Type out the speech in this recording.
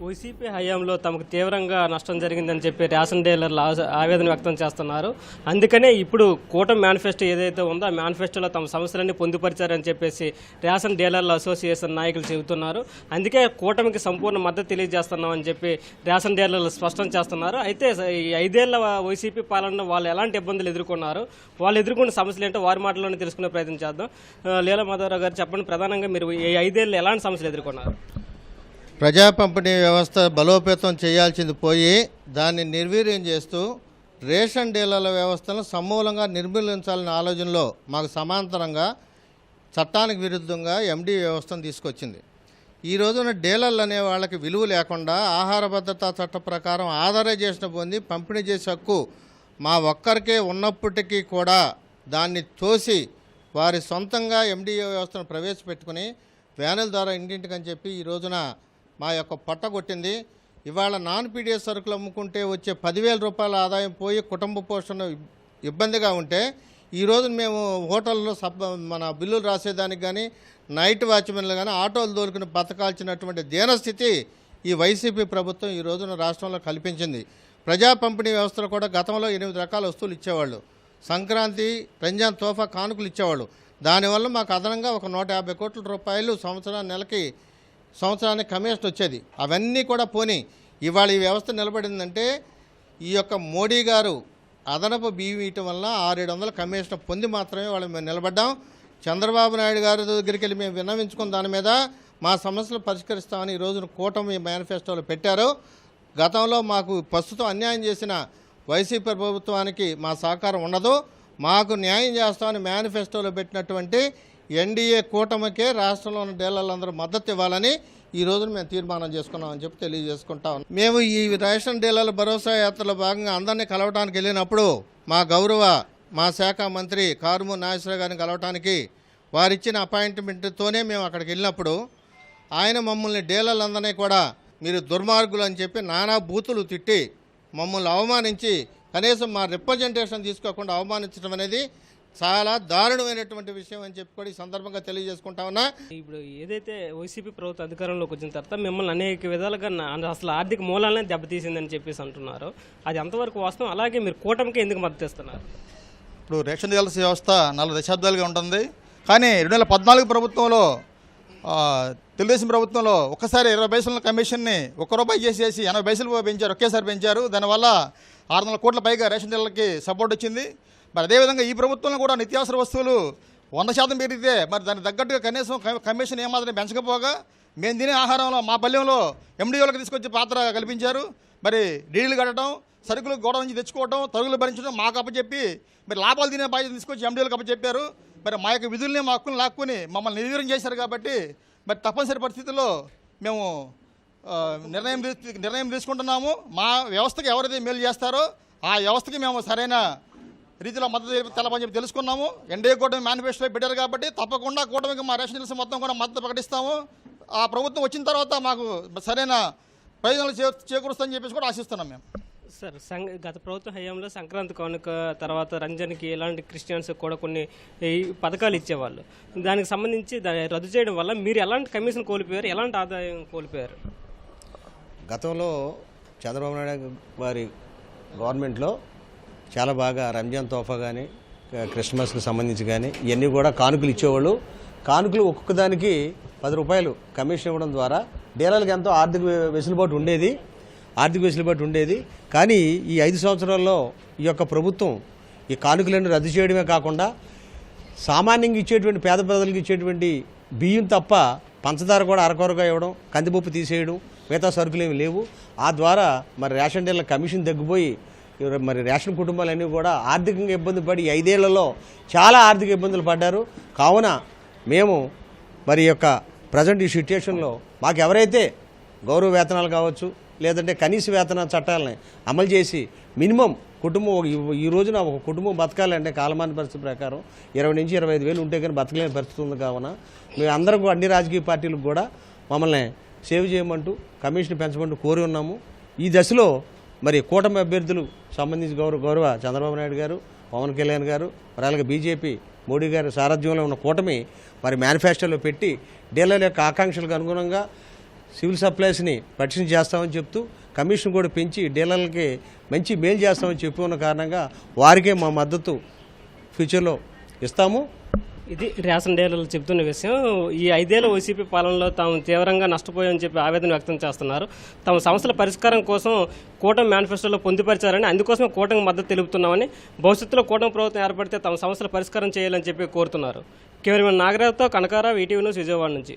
YCP హయాంలో తమకు తీవ్రంగా నష్టం జరిగిందని చెప్పి రేషన్ డీలర్లు ఆవేదన వ్యక్తం చేస్తున్నారు. అందుకనే ఇప్పుడు కూటమి మేనిఫెస్టో ఏదైతే ఉందో ఆ మేనిఫెస్టోలో తమ సమస్యలన్నీ పొందుపరిచారని చెప్పేసి రేషన్ డీలర్ల అసోసియేషన్ నాయకులు చెబుతున్నారు. అందుకే కూటమికి సంపూర్ణ మద్దతు తెలియజేస్తున్నామని చెప్పి రేషన్ డీలర్లు స్పష్టం చేస్తున్నారు. అయితే ఈ ఐదేళ్ళ వైసీపీ పాలన వాళ్ళు ఎలాంటి ఇబ్బందులు ఎదుర్కొన్నారు? వాళ్ళు ఎదుర్కొన్న సమస్యలు ఏంటో వారి మాటల్లోనే తెలుసుకునే ప్రయత్నం చేద్దాం. లీలా మాధవరావు గారు చెప్పండి. ప్రధానంగా మీరు ఈ ఐదేళ్ళు ఎలాంటి సమస్యలు ఎదుర్కొన్నారు? ప్రజా పంపిణీ వ్యవస్థ బలోపేతం చేయాల్సింది పోయి దాన్ని నిర్వీర్యం చేస్తూ రేషన్ డీలర్ల వ్యవస్థను సమూలంగా నిర్మూలించాలనే ఆలోచనలో మాకు సమాంతరంగా చట్టానికి విరుద్ధంగా ఎండీ వ్యవస్థను తీసుకొచ్చింది. ఈ రోజున డీలర్లు అనే వాళ్ళకి విలువ లేకుండా ఆహార భద్రతా చట్ట ప్రకారం ఆధారైజేషన్ పొంది పంపిణీ చేసే హక్కు మా ఒక్కరికే ఉన్నప్పటికీ కూడా దాన్ని తోసి వారి సొంతంగా ఎండిఏ వ్యవస్థను ప్రవేశపెట్టుకుని వ్యానుల ద్వారా ఇంటింటికని చెప్పి ఈ రోజున మా యొక్క పట్టగొట్టింది ఇవాళ నాన్ పీడిఎస్ సరుకులు అమ్ముకుంటే వచ్చే పదివేల రూపాయల ఆదాయం పోయి కుటుంబ పోషణ ఇబ్బందిగా ఉంటే ఈ మేము హోటల్లో సబ్ మన బిల్లులు రాసేదానికి కానీ నైట్ వాచ్మెన్లు కానీ ఆటోలు దోలుకుని బతకాల్సినటువంటి దీనస్థితి ఈ వైసీపీ ప్రభుత్వం ఈ రోజున రాష్ట్రంలో కల్పించింది. ప్రజా పంపిణీ వ్యవస్థలో కూడా గతంలో ఎనిమిది రకాల వస్తువులు ఇచ్చేవాళ్ళు. సంక్రాంతి రంజాన్ తోఫా కానుకలు ఇచ్చేవాళ్ళు. దానివల్ల మాకు అదనంగా ఒక నూట యాభై కోట్ల రూపాయలు సంవత్సరం నెలకి సంవత్సరానికి కమిషన్ వచ్చేది. అవన్నీ కూడా పోని ఇవాళ ఈ వ్యవస్థ నిలబడిందంటే ఈ యొక్క మోడీ గారు అదనపు బియ్యం ఇవ్వటం వల్ల ఆరేడు వందల కమిషన్ పొంది మాత్రమే వాళ్ళు మేము నిలబడ్డాం. చంద్రబాబు నాయుడు గారి దగ్గరికి వెళ్ళి మేము విన్నవించుకున్న దాని మీద మా సమస్యలు పరిష్కరిస్తామని ఈ రోజున కూటమి మేనిఫెస్టోలో పెట్టారు. గతంలో మాకు ప్రస్తుతం అన్యాయం చేసిన వైసీపీ ప్రభుత్వానికి మా సహకారం ఉండదు. మాకు న్యాయం చేస్తామని మేనిఫెస్టోలో పెట్టినటువంటి ఎన్డీఏ కూటమికే రాష్ట్రంలో ఉన్న డీలర్లందరూ మద్దతు ఇవ్వాలని ఈ రోజున మేము తీర్మానం చేసుకున్నామని చెప్పి తెలియజేసుకుంటా మేము ఈ రేషన్ డీలర్ల భరోసా యాత్రలో భాగంగా అందరినీ కలవటానికి వెళ్ళినప్పుడు మా గౌరవ మా శాఖ మంత్రి కారుము నాగేశ్వర గారిని కలవటానికి వారిచ్చిన అపాయింట్మెంట్తోనే మేము అక్కడికి వెళ్ళినప్పుడు ఆయన మమ్మల్ని డీలర్లందరినీ కూడా మీరు దుర్మార్గులు అని చెప్పి నానా బూతులు తిట్టి మమ్మల్ని అవమానించి కనీసం మా రిప్రజెంటేషన్ తీసుకోకుండా అవమానించడం అనేది చాలా దారుణమైనటువంటి విషయం అని చెప్పి కూడా ఈ సందర్భంగా తెలియజేసుకుంటా ఉన్నా. ఇప్పుడు ఏదైతే వైసీపీ ప్రభుత్వం అధికారంలోకి వచ్చిన తర్వాత మిమ్మల్ని అనేక విధాలుగా అసలు ఆర్థిక మూలాలనే దెబ్బతీసిందని చెప్పేసి అంటున్నారు. అది ఎంతవరకు వాస్తవం? అలాగే మీరు కూటమికి ఎందుకు మద్దతు ఇస్తున్నారు? ఇప్పుడు రేషన్ డీలర్స్ వ్యవస్థ నాలుగు దశాబ్దాలుగా ఉంటుంది. కానీ రెండు వేల పద్నాలుగు ప్రభుత్వంలో ఆ, తెలుగుదేశం ప్రభుత్వంలో ఒక్కసారి ఇరవై పైసల కమిషన్ని ఒక్క రూపాయి చేసేసి ఎనభై పైసలు పెంచారు ఒకేసారి పెంచారు. దానివల్ల ఆరు వందల కోట్ల పైగా రేషన్ డీలర్లకి సపోర్ట్ వచ్చింది. మరి అదేవిధంగా ఈ ప్రభుత్వంలో కూడా నిత్యావసర వస్తువులు వంద శాతం పెరిగితే మరి దానికి తగ్గట్టుగా కనీసం కమిషన్ ఏమాత్రం పెంచకపోగా మేము తినే ఆహారంలో మా పల్లెంలో ఎండిఓలకు తీసుకొచ్చి పాత్ర కల్పించారు. మరి డీడీలు కట్టడం సరుకులు గోడ నుంచి తెచ్చుకోవడం తరుగులు భరించడం మాకు అప్పచెప్పి మరి లాభాలు తినే బాధ్యత తీసుకొచ్చి ఎండిఓలకు అప్పచెప్పారు. మరి మా యొక్క విధుల్ని మా హక్కులు లాక్కుని మమ్మల్ని నిర్వీర్యం చేశారు కాబట్టి మరి తప్పనిసరి పరిస్థితుల్లో మేము నిర్ణయం నిర్ణయం తీసుకుంటున్నాము. మా వ్యవస్థకి ఎవరైతే మేలు చేస్తారో ఆ వ్యవస్థకి మేము సరైన రీతిలో మద్దతు తెలి- తెలపని చెప్పి తెలుసుకున్నాము. ఎన్డీఏ కూటమి మేనిఫెస్టో పెట్టారు కాబట్టి తప్పకుండా కూటమికి మా రేషన్ మొత్తం కూడా మద్దతు ప్రకటిస్తాము. ఆ ప్రభుత్వం వచ్చిన తర్వాత మాకు సరైన ప్రయోజనాలు చే చేకూరుస్తుందని చెప్పేసి కూడా ఆశిస్తున్నాం మేము. సార్ సంఘ గత ప్రభుత్వ హయాంలో సంక్రాంతి కానుక తర్వాత రంజాన్కి ఇలాంటి క్రిస్టియన్స్ కూడా కొన్ని ఈ పథకాలు ఇచ్చేవాళ్ళు. దానికి సంబంధించి దాన్ని రద్దు చేయడం వల్ల మీరు ఎలాంటి కమిషన్ కోల్పోయారు? ఎలాంటి ఆదాయం కోల్పోయారు? గతంలో చంద్రబాబు నాయుడు వారి గవర్నమెంట్లో చాలా బాగా రంజాన్ తోఫా కానీ క్రిస్మస్కి సంబంధించి కానీ ఇవన్నీ కూడా కానుకలు ఇచ్చేవాళ్ళు. కానుకలు ఒక్కొక్క దానికి పది రూపాయలు కమిషన్ ఇవ్వడం ద్వారా డీలర్లకు ఎంతో ఆర్థిక వెసులుబాటు ఉండేది. ఆర్థిక వెసులుబాటు ఉండేది. కానీ ఈ ఐదు సంవత్సరాల్లో ఈ యొక్క ప్రభుత్వం ఈ కానుకలను రద్దు చేయడమే కాకుండా సామాన్యంగా ఇచ్చేటువంటి పేద ప్రజలకు ఇచ్చేటువంటి బియ్యం తప్ప పంచదార కూడా అరకొరగా ఇవ్వడం కందిపప్పు తీసేయడం మిగతా సరుకులు ఏమి లేవు. ఆ ద్వారా మరి రేషన్ డీలర్ కమిషన్ తగ్గిపోయి మరి రేషన్ కుటుంబాలన్నీ కూడా ఆర్థికంగా ఇబ్బంది పడి ఐదేళ్ళలో చాలా ఆర్థిక ఇబ్బందులు పడ్డారు. కావున మేము మరి యొక్క ప్రజెంట్ ఈ సిచ్యుయేషన్లో మాకు ఎవరైతే గౌరవ వేతనాలు కావచ్చు లేదంటే కనీస వేతన చట్టాలని అమలు చేసి మినిమం కుటుంబం ఒక- ఈ- రోజున ఒక కుటుంబం బతకాలంటే కాలమాన పరిస్థితి ప్రకారం ఇరవై నుంచి ఇరవై ఐదు వేలు ఉంటే కానీ బతకలేని పరిస్థితి ఉంది కావున మేము అందరం అన్ని రాజకీయ పార్టీలకు కూడా మమ్మల్ని సేవ్ చేయమంటూ కమిషన్ పెంచమంటూ కోరి ఉన్నాము. ఈ దశలో మరి కూటమి అభ్యర్థులు సంబంధించి గౌరవ గౌరవ చంద్రబాబు నాయుడు గారు పవన్ కళ్యాణ్ గారు మరి అలాగే బీజేపీ మోడీ గారి సారథ్యంలో ఉన్న కూటమి మరి మేనిఫెస్టోలో పెట్టి డీలర్ల యొక్క ఆకాంక్షలకు అనుగుణంగా సివిల్ సప్లైస్ని పరిశీలన చేస్తామని చెప్తూ కమిషన్ కూడా పెంచి డీలర్లకి మంచి మేలు చేస్తామని చెప్పి ఉన్న కారణంగా వారికే మా మద్దతు ఫ్యూచర్లో ఇస్తాము. ఇది రేషన్ డీలర్లు చెబుతున్న విషయం. ఈ ఐదేళ్ళ వైసీపీ పాలనలో తాము తీవ్రంగా నష్టపోయామని చెప్పి ఆవేదన వ్యక్తం చేస్తున్నారు. తమ సమస్యల పరిష్కారం కోసం కూటమి మేనిఫెస్టోలో పొందుపరిచారని అందుకోసమే కూటమి మద్దతు తెలుపుతున్నామని భవిష్యత్తులో కూటమి ప్రభుత్వం ఏర్పడితే తమ సమస్యల పరిష్కారం చేయాలని చెప్పి కోరుతున్నారు. కేవలం నాగరాజుతో కనకారావు ఈటీవీ న్యూస్ విజయవాడ నుంచి.